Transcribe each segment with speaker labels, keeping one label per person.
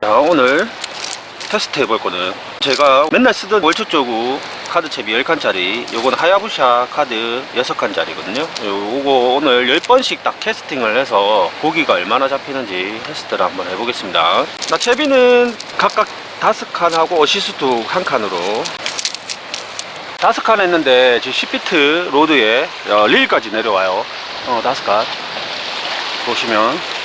Speaker 1: 자 오늘 테스트 해볼 거는 제가 맨날 쓰던 월초 조구 카드 채비 10칸짜리 요건 하야부샤 카드 6칸짜리거든요. 요거 오늘 10번씩 딱 캐스팅을 해서 고기가 얼마나 잡히는지 테스트를 한번 해보겠습니다. 나 채비는 각각 5칸하고 어시스트 한 칸으로. 다섯 칸 했는데 지금 10피트 로드에 어, 릴까지 내려와요. 어 다섯 칸. 보시면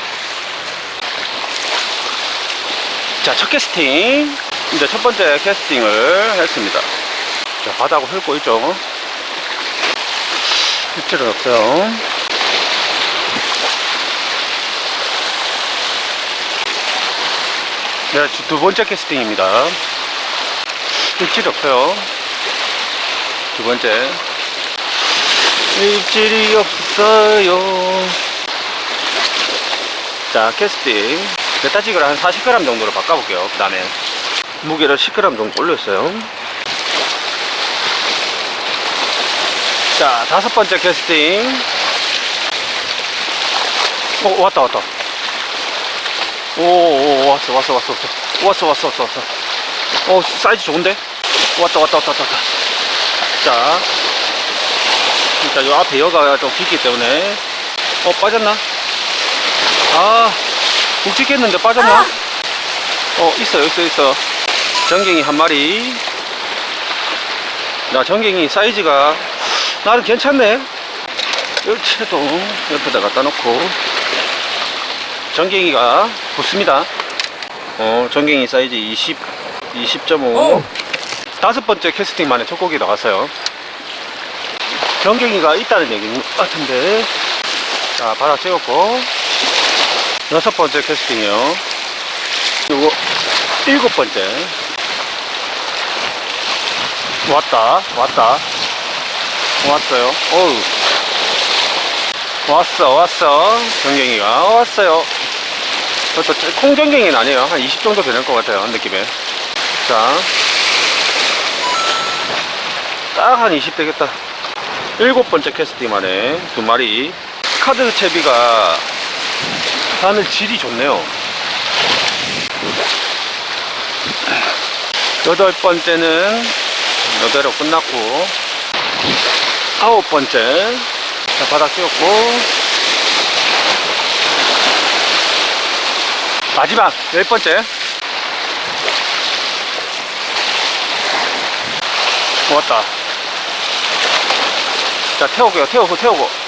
Speaker 1: 자, 첫 캐스팅. 이제 첫 번째 캐스팅을 했습니다. 자, 바닥을 훑고 있죠. 입질은 없어요. 네, 두 번째 캐스팅입니다. 입질이 없어요. 두 번째. 입질이 없어요. 자, 캐스팅. 메타직을 한 40g 정도로 바꿔볼게요. 그 다음에 무게를 10g 정도 올렸어요. 자, 다섯 번째 캐스팅. 어, 왔다, 왔다. 오, 오, 왔어, 왔어, 왔어, 왔어. 왔어, 왔어, 왔어, 왔어. 어, 사이즈 좋은데? 왔다, 왔다, 왔다, 왔다. 자, 일단 요 앞에 여가 좀 깊기 때문에. 어, 빠졌나? 아, 묵직했는데 빠졌나? 어, 있어요, 있어, 있어. 전갱이 한 마리. 나 전갱이 사이즈가 나름 괜찮네. 열채도 옆에다 갖다 놓고. 전갱이가 붙습니다. 어, 전갱이 사이즈 20, 20.5. 다섯 번째 캐스팅 만에 첫 곡이 나왔어요. 전갱이가 있다는 얘기인 것 같은데. 자, 바닥 찍었고. 여섯 번째 캐스팅이요. 그리고 일곱 번째. 왔다, 왔다. 왔어요. 어우. 왔어, 왔어. 전갱이가 왔어요. 그것도 콩전갱이는 아니에요. 한 20 정도 되는 것 같아요. 느낌에. 자. 딱 한 20 되겠다. 일곱 번째 캐스팅 만에 두 마리. 카드 채비가 바늘 질이 좋네요. 여덟 번째는 이대로 끝났고 아홉 번째. 자, 바닥 띄웠고. 마지막 열 번째. 왔다. 자 태우고요. 태우고 태우고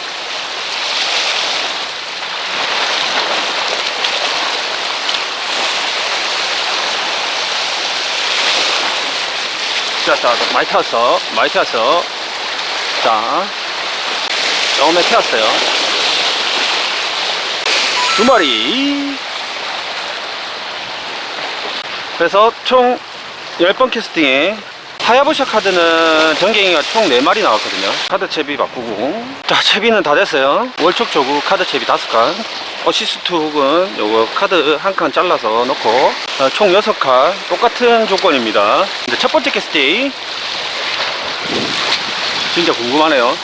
Speaker 1: 자, 자, 많이 태웠어. 많이 태웠어. 자, 처음에 태웠어요. 두 마리. 그래서 총 10번 캐스팅에 하야부샤 카드는 전갱이가 총 4마리 나왔거든요. 카드 채비 바꾸고. 자, 채비는 다 됐어요. 월촉 조구 카드 채비 5칸. 어시스트 훅은 요거 카드 한 칸 잘라서 넣고 어, 총 6칸 똑같은 조건입니다. 근데 첫 번째 캐스팅 진짜 궁금하네요.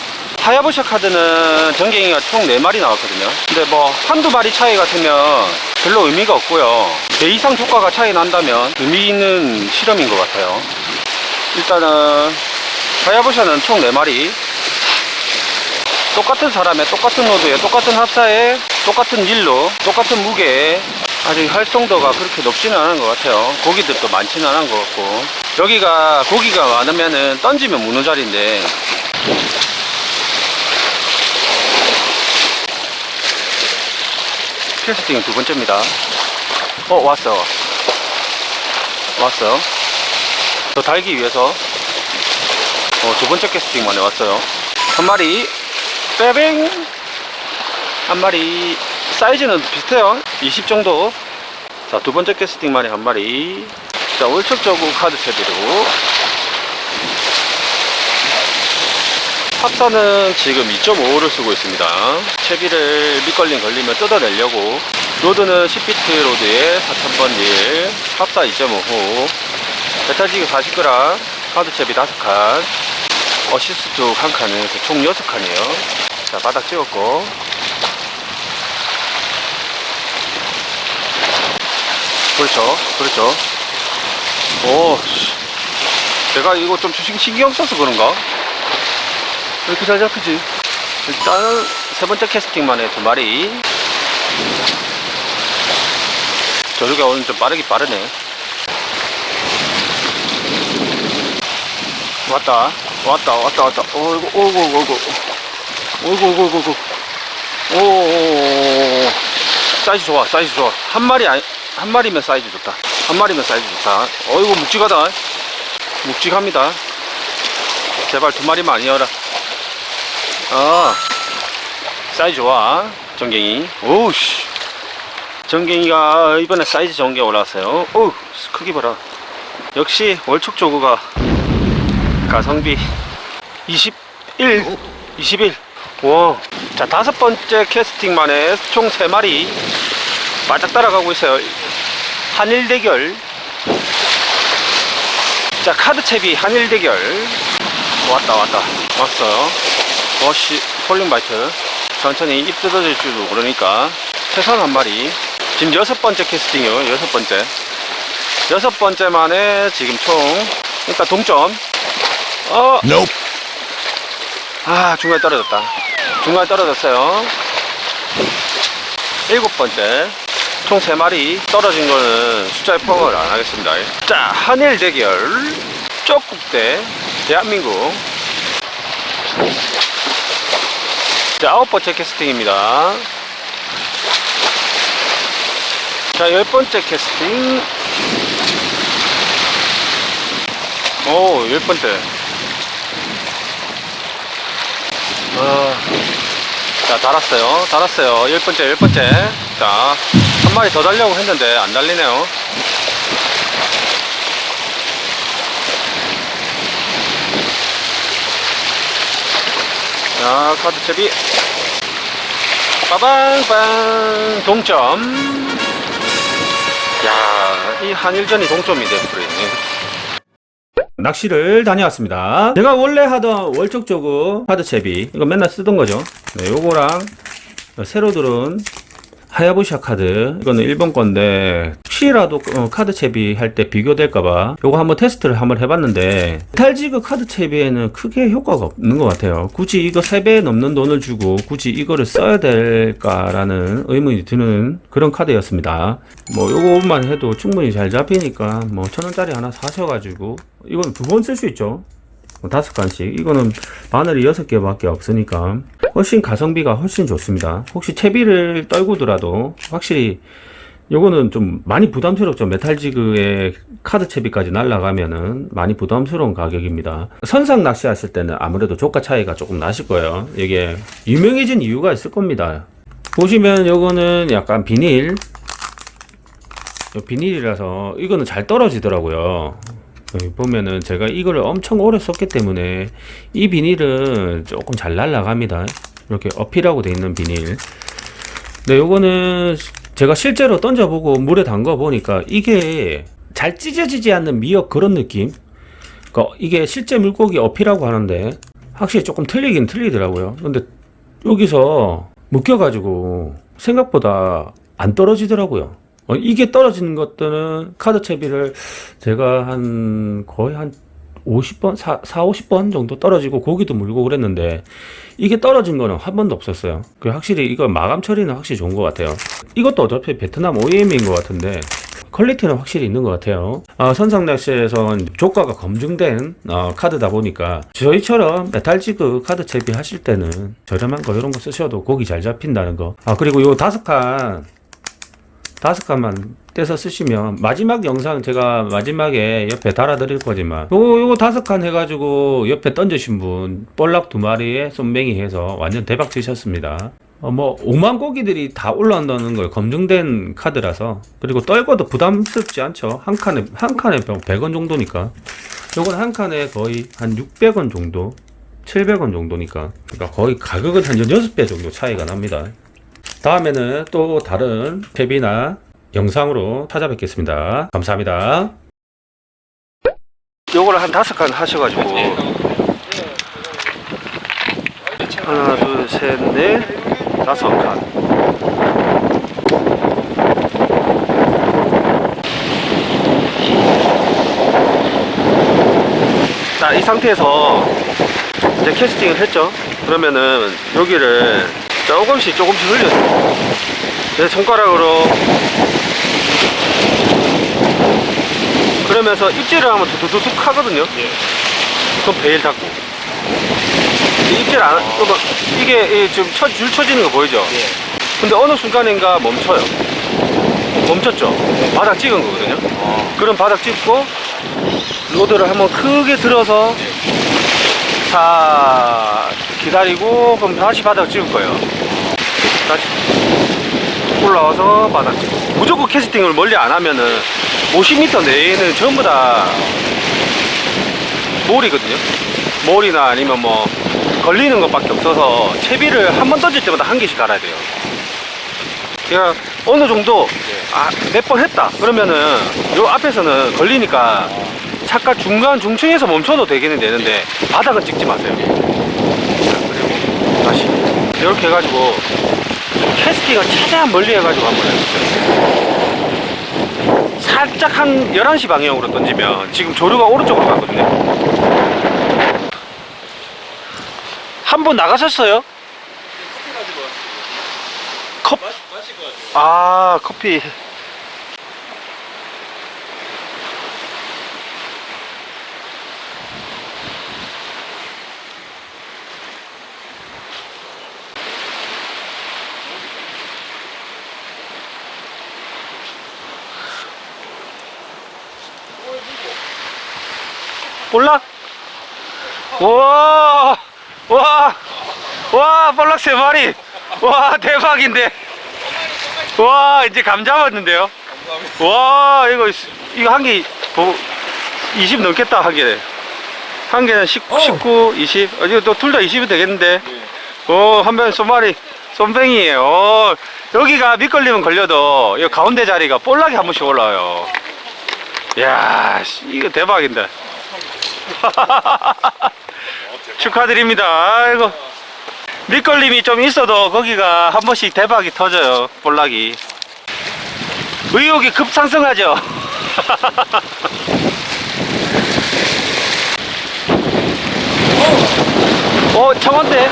Speaker 1: 하야부샤 카드는 전갱이가 총 4마리 나왔거든요. 근데 뭐 한두 마리 차이 같으면 별로 의미가 없고요. 배 이상 효과가 차이 난다면 의미 있는 실험인 것 같아요. 일단은 하야부샤는 총 4마리. 똑같은 사람의 똑같은 노드에 똑같은 합사에 똑같은 일로 똑같은 무게에 아직 활성도가 그렇게 높지는 않은 것 같아요. 고기들도 많지는 않은 것 같고. 여기가 고기가 많으면은 던지면 무는 자리인데. 캐스팅은 두 번째입니다. 어 왔어. 왔어요 더 달기 위해서 어, 두 번째 캐스팅 만에 왔어요. 한 마리 빼뱅! 한 마리 사이즈는 비슷해요. 20 정도. 자 두 번째 캐스팅 만에 한 마리. 자 월척저구 카드 채비로. 합사는 지금 2.5를 쓰고 있습니다. 채비를 밑걸림 걸리면 뜯어내려고. 로드는 10피트 로드에 4000번 일. 합사 2.5호 베타지그 40g 카드 채비 5칸 어시스트 한 칸은 해서 총 6칸이에요 자 바닥 찍었고 그렇죠. 그렇죠. 오, 씨. 내가 이거 좀 신- 신경 써서 그런가? 왜 이렇게 잘 잡히지? 일단 세 번째 캐스팅만에 두 마리. 저녁에 오늘 좀 빠르기 빠르네. 왔다, 왔다, 왔다, 왔다. 어이구, 어이구, 어이구, 어이구, 어이구, 어이구, 어이구. 오. 사이즈 좋아, 사이즈 좋아. 한 마리 아니, 한 마리면 사이즈 좋다. 한 마리면 사이즈 좋다. 어이구, 묵직하다. 묵직합니다. 제발 두 마리만 아니어라. 아, 사이즈 좋아. 전갱이. 오우씨. 전갱이가 이번에 사이즈 좋은 게 올라왔어요. 오우, 크기 봐라. 역시 월척 조구가 가성비 21, 21. 와. 자, 다섯 번째 캐스팅 만에 총세 마리 바짝 따라가고 있어요. 한일 대결. 자, 카드 채비 한일 대결. 왔다, 왔다. 왔어요. 워시, 폴링 바이트. 천천히 입 뜯어질 줄도 모르니까. 최소한 한 마리. 지금 여섯 번째 캐스팅이요. 여섯 번째. 여섯 번째 만에 지금 총, 일단 동점. 어,
Speaker 2: Nope.
Speaker 1: 아, 중간에 떨어졌다. 중간에 떨어졌어요. 일곱 번째. 총세 마리 떨어진 거는 숫자에 포함을 안 하겠습니다. 자, 한일 대결. 쪽국대 대한민국. 자, 아홉 번째 캐스팅입니다. 자, 열 번째 캐스팅. 오, 열 번째. 어, 자, 달았어요. 달았어요. 열 번째, 열 번째. 자, 한 마리 더 달려고 했는데 안 달리네요. 자, 카드 채비. 빠방빵. 동점. 야, 이 한일전이 동점이 돼버렸네. 낚시를 다녀왔습니다. 제가 원래 하던 월척 조그 하드 채비 이거 맨날 쓰던 거죠. 네, 요거랑 새로 들은 하야부샤 카드. 이거는 일본 건데 혹시라도 어, 카드 채비 할 때 비교될까봐 요거 한번 테스트를 한번 해봤는데 메탈지그 카드 채비에는 크게 효과가 없는 것 같아요. 굳이 이거 3배 넘는 돈을 주고 굳이 이거를 써야 될까라는 의문이 드는 그런 카드였습니다. 뭐 요거만 해도 충분히 잘 잡히니까 뭐 천원짜리 하나 사셔가지고 이건 두 번 쓸 수 있죠. 뭐 다섯 칸씩. 이거는 바늘이 여섯 개밖에 없으니까 훨씬 가성비가 훨씬 좋습니다. 혹시 채비를 떨구더라도 확실히 요거는 좀 많이 부담스럽죠. 메탈 지그의 카드 채비까지 날라가면은 많이 부담스러운 가격입니다. 선상 낚시 하실 때는 아무래도 조가 차이가 조금 나실 거예요. 이게 유명해진 이유가 있을 겁니다. 보시면 요거는 약간 비닐. 요 비닐이라서 이거는 잘 떨어지더라고요 여기 보면은 제가 이거를 엄청 오래 썼기 때문에 이 비닐은 조금 잘 날라갑니다. 이렇게 어필하고 돼 있는 비닐. 네, 요거는 제가 실제로 던져보고 물에 담가 보니까 이게 잘 찢어지지 않는 미역 그런 느낌. 그러니까 이게 실제 물고기 어필하고 하는데 확실히 조금 틀리긴 틀리더라고요. 근데 여기서 묶여가지고 생각보다 안 떨어지더라고요. 어, 이게 떨어지는 것들은 카드 채비를 제가 한 거의 한 50번, 4, 4 50번 정도 떨어지고 고기도 물고 그랬는데 이게 떨어진 거는 한 번도 없었어요. 그 확실히 이거 마감 처리는 확실히 좋은 것 같아요. 이것도 어차피 베트남 OEM인 것 같은데 퀄리티는 확실히 있는 것 같아요. 아, 선상낚시에선 조가가 검증된 어, 카드다 보니까 저희처럼 메탈지그 카드 채비 하실 때는 저렴한 거 이런 거 쓰셔도 고기 잘 잡힌다는 거. 아 그리고 요 다섯 칸 다섯 칸만 떼서 쓰시면 마지막 영상 제가 마지막에 옆에 달아 드릴 거지만 요거 요거 다섯 칸 해가지고 옆에 던지신 분 볼락 두 마리에 쏨뱅이 해서 완전 대박 치셨습니다. 어, 뭐 5만 고기들이 다 올라온다는 걸 검증된 카드라서 그리고 떨궈도 부담스럽지 않죠. 한 칸에 한 칸에 100원 정도니까 요건 한 칸에 거의 한 600원 정도 700원 정도니까 그러니까 거의 가격은 한 6배 정도 차이가 납니다. 다음에는 또 다른 탭이나 영상으로 찾아뵙겠습니다. 감사합니다. 요거를 한 다섯 칸 하셔가지고 하나 둘셋넷 다섯 칸 자, 이 상태에서 이제 캐스팅을 했죠. 그러면은 여기를 조금씩 조금씩 흘려요. 내 손가락으로 그러면서 입질을 하면 두두둑 하거든요.
Speaker 2: 예.
Speaker 1: 그럼 베일. 이 입질 안, 그러면 이게 이 지금 쳐, 줄 쳐지는 거 보이죠?
Speaker 2: 예.
Speaker 1: 근데 어느 순간인가 멈춰요. 멈췄죠? 바닥 찍은 거거든요.
Speaker 2: 어.
Speaker 1: 그럼 바닥 찍고 로드를 한번 크게 들어서 자 기다리고 그럼 다시 바닥 찍을 거예요. 다시 올라와서 바닥 찍고 무조건 캐스팅을 멀리 안 하면은 50m 내에는 전부 다 몰이거든요. 몰이나 아니면 뭐 걸리는 것밖에 없어서 채비를 한 번 던질 때마다 한 개씩 갈아야 돼요. 제가 어느 정도 아, 몇 번 했다 그러면은 요 앞에서는 걸리니까 잠깐 중간 중층에서 멈춰도 되기는 되는데 바닥은 찍지 마세요 이렇게 해가지고 캐스팅을 최대한 멀리 해가지고 한번 해보세요. 살짝 한 11시 방향으로 던지면 지금 조류가 오른쪽으로 가거든요. 한 번 나가셨어요? 컵.
Speaker 2: 아
Speaker 1: 커피 볼락 와, 와, 와, 볼락 세 마리. 와, 대박인데. 와 이제 감 잡았는데요. 와 이거 이거 한 개 뭐, 20 넘겠다 한 개네 한 개는 19,
Speaker 2: 어.
Speaker 1: 19 20 어, 이거 또둘 다 20이 되겠는데
Speaker 2: 예.
Speaker 1: 오한변 쏘마리 쏨뱅이에요 어, 여기가 밑걸리면 걸려도 이 가운데 자리가 볼락이 한 번씩 올라와요 이야 씨, 이거 대박인데 축하드립니다. 아이고. 밑걸림이 좀 있어도 거기가 한 번씩 대박이 터져요 볼락이. 의욕이 급상승하죠. 어 청어인데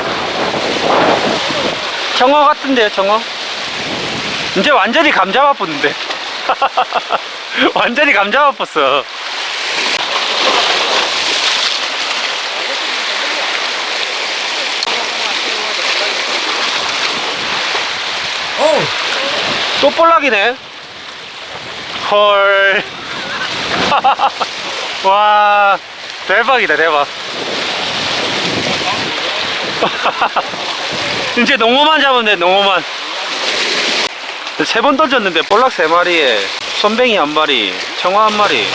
Speaker 1: 청어 같은데 청어? 이제 완전히 감 잡아붙는데. 완전히 감 잡아붙어 또 볼락이네. 헐. 와, 대박이다, 대박. 이제 농어만 잡으면 돼, 농어만. 세 번 던졌는데 볼락 세 마리에 손뱅이 한 마리, 청어 한 마리.